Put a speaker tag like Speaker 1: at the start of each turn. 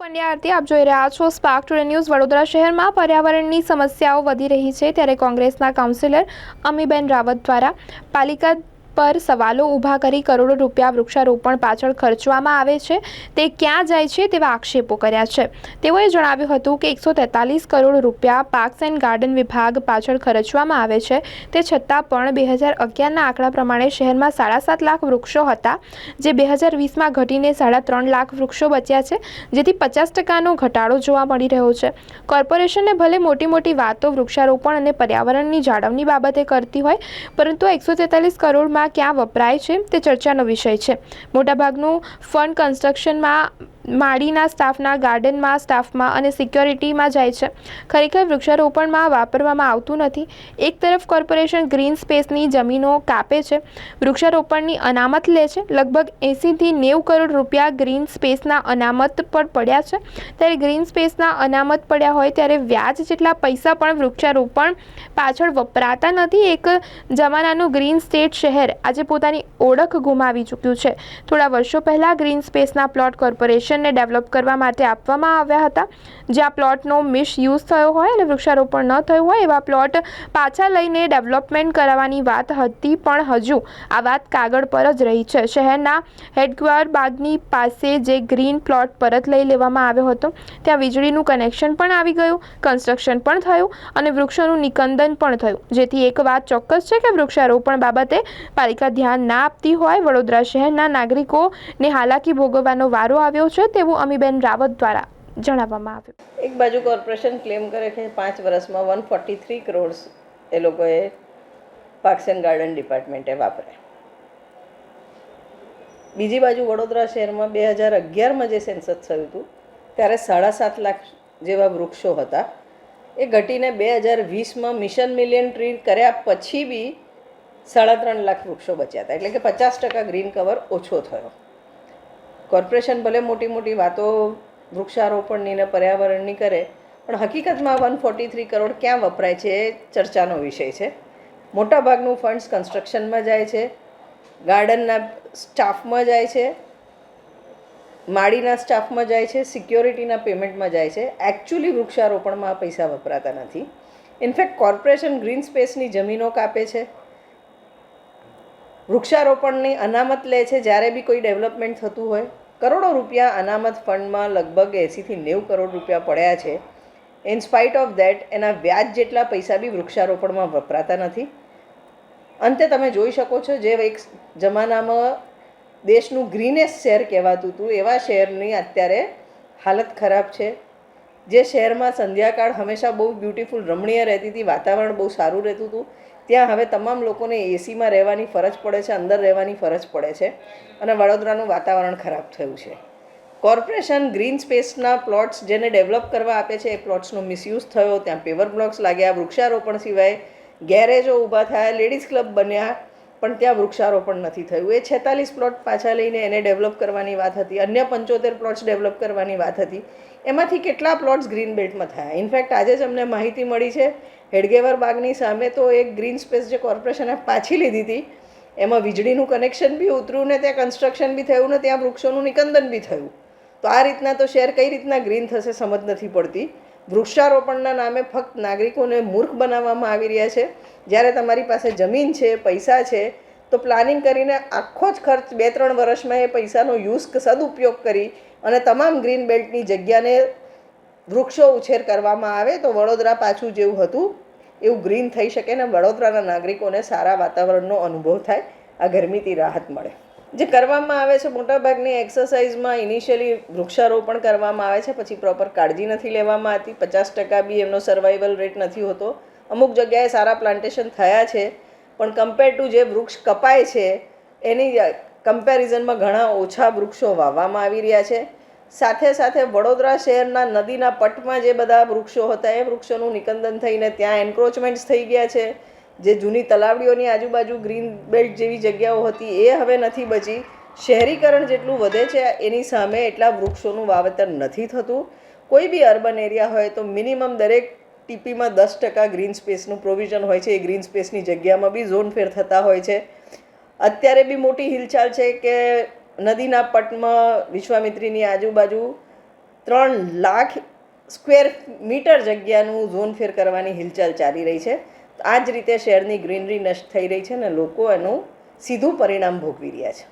Speaker 1: પંડ્યા આપ જોઈ રહ્યા છો સ્પાર્ક ટુડે ન્યૂઝ વડોદરા શહેરમાં પર્યાવરણની સમસ્યાઓ વધી રહી છે ત્યારે કોંગ્રેસના કાઉન્સિલર અમીબેન રાવત દ્વારા પાલિકા પર સવાલો ઊભા કરી કરોડો રૂપિયા વૃક્ષારોપણ પાછળ ખર્ચવામાં આવે છે. તે ક્યાં જાય છે તેવા આક્ષેપો કર્યા છે. તેઓએ જણાવ્યું હતું કે એકસો તેતાલીસ કરોડ રૂપિયા પાર્ક્સ એન્ડ ગાર્ડન વિભાગ પાછળ ખર્ચવામાં આવે છે. તે છતાં પણ બે હજાર અગિયારના આંકડા પ્રમાણે શહેરમાં સાડા સાત લાખ વૃક્ષો હતા, જે બે હજાર વીસમાં ઘટીને સાડા ત્રણ લાખ વૃક્ષો બચ્યા છે, જેથી પચાસ ટકાનો ઘટાડો જોવા મળી રહ્યો છે. કોર્પોરેશનને ભલે મોટી મોટી વાતો વૃક્ષારોપણ અને પર્યાવરણની જાળવણી બાબતે કરતી હોય, પરંતુ એકસો તેતાલીસ કરોડમાં ક્યાં વપરાય છે તે ચર્ચાનો વિષય છે. મોટાભાગનું ફંડ કન્સ્ટ્રક્શનમાં માળીના સ્ટાફના, ગાર્ડનમાં સ્ટાફમાં અને સિક્યોરિટીમાં જાય છે. ખરેખર વૃક્ષારોપણમાં વાપરવામાં આવતું નથી. એક તરફ કોર્પોરેશન ગ્રીન સ્પેસની જમીનો કાપે છે, વૃક્ષારોપણની અનામત લે છે. લગભગ એંસીથી નેવું કરોડ રૂપિયા ગ્રીન સ્પેસના અનામત પર પડ્યા છે. ત્યારે ગ્રીન સ્પેસના અનામત પડ્યા હોય ત્યારે વ્યાજ જેટલા પૈસા પણ વૃક્ષારોપણ પાછળ વપરાતા નથી. એક જમાનાનું ગ્રીન સ્ટેટ શહેર આજે પોતાની ઓળખ ગુમાવી ચૂક્યું છે. થોડા વર્ષો પહેલાં ગ્રીન સ્પેસના પ્લોટ કોર્પોરેશનને ડેવલપ કરવા માટે આપવામાં આવ્યા હતા. જ્યાં પ્લોટનો મિસયુઝ થયો હોય અને વૃક્ષારોપણ ન થયું હોય એવા પ્લોટ પાછા લઈને ડેવલપમેન્ટ કરાવવાની વાત હતી પણ હજુ આ વાત કાગળ પર જ રહી છે. શહેરના હેડક્વાર બાગની પાસે જે ગ્રીન પ્લોટ પરત લઈ લેવામાં આવ્યો હતો, ત્યાં વીજળીનું કનેક્શન પણ આવી ગયું, કન્સ્ટ્રક્શન પણ થયું અને વૃક્ષોનું નિકંદન પણ થયું. જેથી એક વાત ચોક્કસ છે કે વૃક્ષારોપણ બાબતે પાલિકા ધ્યાન ના આપતી હોય, વડોદરા શહેરના નાગરિકોને હાલાકી ભોગવવાનો વારો આવ્યો છે. તેવું અમીબેન રાવત દ્વારા જણાવવામાં આવ્યું.
Speaker 2: એક બાજુ કોર્પોરેશન ક્લેમ કરે છે પાંચ વર્ષમાં વન ફોર્ટી થ્રી કરોડ્સ એ લોકોએ પાર્ક્સ ગાર્ડન ડિપાર્ટમેન્ટે વાપર્યા બીજી બાજુ વડોદરા શહેરમાં બે હજાર અગિયારમાં જે સેન્સસ થયું હતું, ત્યારે સાડા સાત લાખ જેવા વૃક્ષો હતા. એ ઘટીને બે હજાર વીસમાં મિશન મિલિયન ટ્રી કર્યા પછી બી સાડા ત્રણ લાખ વૃક્ષો બચ્યા હતા. એટલે કે પચાસ ટકા ગ્રીન કવર ઓછો થયો. કોર્પોરેશન ભલે મોટી મોટી વાતો વૃક્ષારોપણની ને પર્યાવરણની કરે, પણ હકીકતમાં વન ફોર્ટી થ્રી કરોડ ક્યાં વપરાય છે એ ચર્ચાનો વિષય છે. મોટાભાગનું ફંડ્સ કન્સ્ટ્રક્શનમાં જાય છે, ગાર્ડનના સ્ટાફમાં જાય છે માળીના સ્ટાફમાં જાય છે, સિક્યોરિટીના પેમેન્ટમાં જાય છે. એકચ્યુઅલી વૃક્ષારોપણમાં પૈસા વપરાતા નથી. ઇનફેક્ટ કોર્પોરેશન ગ્રીન સ્પેસની જમીનો કાપે છે. વૃક્ષારોપણની અનામત લે છે, જ્યારે બી કોઈ ડેવલપમેન્ટ થતું હોય. કરોડો રૂપિયા અનામત ફંડમાં લગભગ એંસીથી નેવું કરોડ રૂપિયા પડ્યા છે. ઇન સ્પાઇટ ઓફ ધેટ એના વ્યાજ જેટલા પૈસા બી વૃક્ષારોપણમાં વપરાતા નથી. અંતે તમે જોઈ શકો છો, જે એક જમાનામાં દેશનું ગ્રીનેસ્ટ શહેર કહેવાતું હતું, એવા શહેરની અત્યારે હાલત ખરાબ છે. જે શહેરમાં સંધ્યાકાળ હંમેશા બહુ બ્યુટિફુલ રમણીય રહેતી હતી, વાતાવરણ બહુ સારું રહેતું હતું. ત્યાં હવે તમામ લોકોને એસીમાં રહેવાની ફરજ પડે છે, અંદર રહેવાની ફરજ પડે છે અને વડોદરાનું વાતાવરણ ખરાબ થયું છે. કોર્પોરેશન ગ્રીન સ્પેસના પ્લોટ્સ જેને ડેવલપ કરવા આપે છે, એ પ્લોટ્સનો મિસયુઝ થયો, ત્યાં પેવર બ્લોક્સ લાગ્યા, વૃક્ષારોપણ સિવાય ગેરેજો ઊભા થયા, લેડીઝ ક્લબ બન્યા, પણ ત્યાં વૃક્ષારોપણ નથી થયું. એ છેતાલીસ પ્લોટ પાછા લઈને એને ડેવલપ કરવાની વાત હતી, અન્ય પંચોતેર પ્લોટ્સ ડેવલપ કરવાની વાત હતી. એમાંથી કેટલા પ્લોટ્સ ગ્રીન બેલ્ટમાં થયા? ઇનફેક્ટ આજે જ અમને માહિતી મળી છે હેડગેવર બાગની સામે તો એક ગ્રીન સ્પેસ જે કોર્પોરેશને પાછી લીધી હતી, એમાં વીજળીનું કનેક્શન બી ઉતર્યું ને ત્યાં કન્સ્ટ્રક્શન બી થયું ને ત્યાં વૃક્ષોનું નિકંદન બી થયું. તો આ રીતના તો શહેર કઈ રીતના ગ્રીન થશે સમજ નથી પડતી. વૃક્ષારોપણના નામે ફક્ત નાગરિકોને મૂર્ખ બનાવવામાં આવી રહ્યા છે. જ્યારે તમારી પાસે જમીન છે, પૈસા છે, તો પ્લાનિંગ કરીને આખો જ ખર્ચ બે ત્રણ વર્ષમાં એ પૈસાનો યુઝ સદુપયોગ કરી અને તમામ ગ્રીન બેલ્ટની જગ્યાને વૃક્ષો ઉછેર કરવામાં આવે તો વડોદરા પાછું જેવું હતું. એવું ગ્રીન થઈ શકે ને વડોદરાના નાગરિકોને સારા વાતાવરણનો અનુભવ થાય, આ ગરમીથી રાહત મળે. જે કરવામાં આવે છે, મોટાભાગની એક્સરસાઇઝમાં ઇનિશિયલી વૃક્ષારોપણ કરવામાં આવે છે, પછી પ્રોપર કાળજી નથી લેવામાં આવતી. પચાસ ટકા બી એમનો સર્વાઈવલ રેટ નથી હોતો. અમુક જગ્યાએ સારા પ્લાન્ટેશન થયા છે, પણ કમ્પેર ટુ જે વૃક્ષ કપાય છે, એની કમ્પેરિઝનમાં ઘણા ઓછા વૃક્ષો વાવવામાં આવી રહ્યા છે. સાથે સાથે વડોદરા શહેરના નદીના પટમાં જે બધા વૃક્ષો હતા, એ વૃક્ષોનું નિકંદન થઈને ત્યાં એન્ક્રોચમેન્ટ્સ થઈ ગયા છે. જે જૂની તલાવડીઓની આજુબાજુ ગ્રીન બેલ્ટ જેવી જગ્યાઓ હતી, એ હવે નથી બચી. શહેરીકરણ જેટલું વધે છે, એની સામે એટલા વૃક્ષોનું વાવેતર નથી થતું. કોઈ બી અર્બન એરિયા હોય તો મિનિમમ દરેક ટીપીમાં દસ ટકા ગ્રીન સ્પેસનું પ્રોવિઝન હોય છે. એ ગ્રીન સ્પેસની જગ્યામાં બી ઝોન ફેર થતા હોય છે. અત્યારે બી મોટી હિલચાલ છે કે નદીના પટમાં વિશ્વામિત્રીની આજુબાજુ ત્રણ લાખ સ્ક્વેર મીટર જગ્યાનું ઝોન ફેર કરવાની હિલચાલ ચાલી રહી છે. આ જ રીતે શહેરની ગ્રીનરી નષ્ટ થઈ રહી છે અને લોકો એનું સીધું પરિણામ ભોગવી રહ્યા છે.